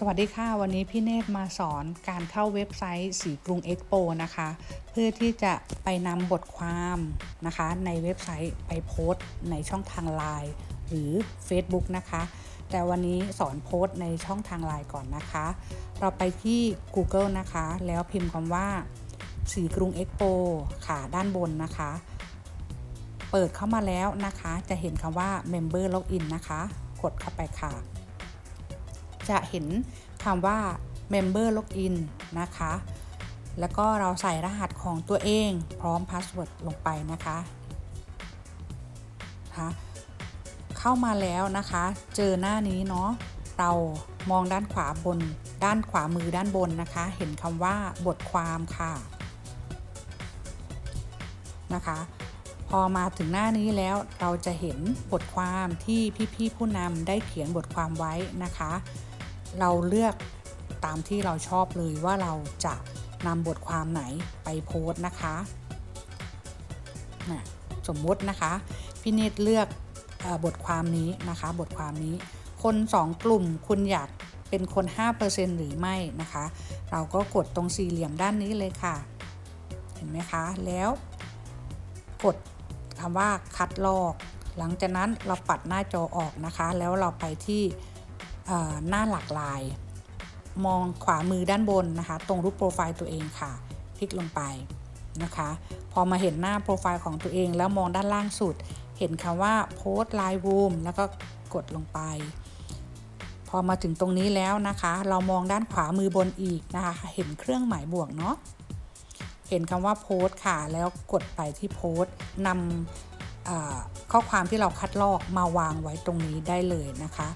สวัสดีค่ะ วันนี้พี่เนตรมาสอนการเข้าเว็บไซต์สีกรุงเอ็กโปนะคะ เพื่อที่จะไปนำบทความนะคะ ในเว็บไซต์ไปโพสต์ ในช่องทาง Line หรือ Facebook นะคะ แต่วันนี้สอนโพสต์ในช่องทาง Line ก่อนนะคะ เราไปที่ Google นะคะ แล้วพิมพ์คำว่าสีกรุงเอ็กโปค่ะด้านบนนะคะ เปิดเข้ามาแล้วนะคะ จะเห็นคำว่า Member Login นะคะ กดเข้าไปค่ะ จะเห็นคำว่า Member Login นะคะ แล้วก็เราใส่รหัสของตัวเองพร้อมพาสเวิร์ดลงไปนะคะคะเข้ามาแล้วนะคะ เจอหน้านี้เนาะ เรามองด้านขวาบน ด้านขวามือด้านบนนะคะ เห็นคำว่าบทความค่ะนะคะ พอมาถึงหน้านี้แล้วเราจะเห็นบทความที่พี่ๆผู้นำได้เขียนบทความไว้นะคะ เราเลือกตามที่เราชอบเลยว่าเราจะนำบทความไหนไปโพสต์นะคะนะสมมตินะคะ พี่เนตเลือกอบทความนี้นะคะ บทความนี้ คน 2 กลุ่มคุณอยากเป็นคน 5%หรือไม่นะคะ เราก็กดตรงสี่เหลี่ยมด้านนี้เลยค่ะ เห็นไหมคะ แล้วกดคำว่าคัดลอก หลังจากนั้นเราปัดหน้าจอออกนะคะ แล้วเราไปที่ หน้าหลากหลาย มองขวามือด้านบนนะคะ ตรงรูปโปรไฟล์ตัวเองค่ะ คลิกลงไปนะคะ พอมาเห็นหน้าโปรไฟล์ของตัวเอง แล้วมองด้านล่างสุด เห็นคำว่าโพสต์ไลน์วูมแล้วก็กดลงไป พอมาถึงตรงนี้แล้วนะคะ เรามองด้านขวามือบนอีกนะคะ เห็นเครื่องหมายบวกเนาะเห็นคำว่าโพสต์ค่ะ แล้วกดไปที่โพสต์นำข้อความที่เราคัดลอกมาวางไว้ตรงนี้ได้เลยนะคะ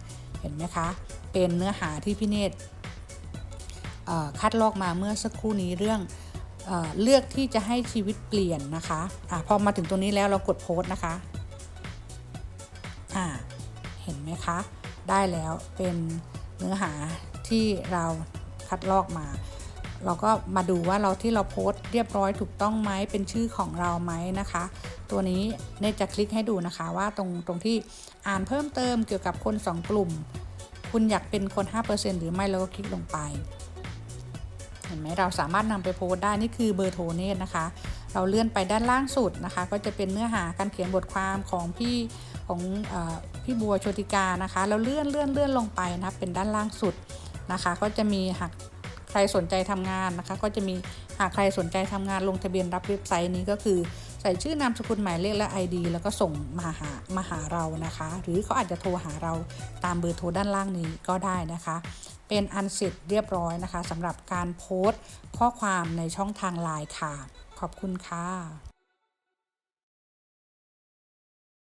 เห็นไหมคะ เป็นเนื้อหาที่พี่เนตรคัดลอกมาเมื่อสักครู่นี้เรื่องเอเลือกที่จะให้ชีวิตเปลี่ยนนะคะอะพอมาถึงตรงนี้แล้วเรากดโพสต์นะคะะเห็นไหมคะ ได้แล้วเป็นเนื้อหาที่เราคัดลอกมา เราก็มาดูว่าเราที่เราโพสต์เรียบร้อยถูกต้องไหมเป็นชื่อของเราไหมนะคะ ตัวนี้เนตจะคลิกให้ดูนะคะว่าตรงตรงที่อ่านเพิ่มเติมเกี่ยวกับคน 2 กลุ่ม คุณอยากเป็นคน 5%หรือไม่เราก็คลิกลงไป เห็นไหมเราสามารถนำไปโพสต์ได้นี่คือเบอร์โทรเนตนะคะ เราเลื่อนไปด้านล่างสุดนะคะ ก็จะเป็นเนื้อหาการเขียนบทความของพี่ของอพี่บัวโชติกานะคะ เราเลื่อนเลื่อนเลื่อนลงไปนะเป็นด้านล่างสุดนะคะ ก็จะมีหาก ใครสนใจทำงานนะคะ ก็จะมีหากใครสนใจทำงานลงทะเบียนรับเว็บไซต์นี้ก็คือ ใส่ชื่อนามสกุลหมายเลขและ ID แล้วก็ส่งมาหามาหาเรานะคะ หรือเขาอาจจะโทรหาเราตามเบอร์โทรด้านล่างนี้ก็ได้นะคะ เป็นอันเสร็จเรียบร้อยนะคะสำหรับการโพสต์ข้อความในช่องทางไลน์ค่ะ ขอบคุณค่ะ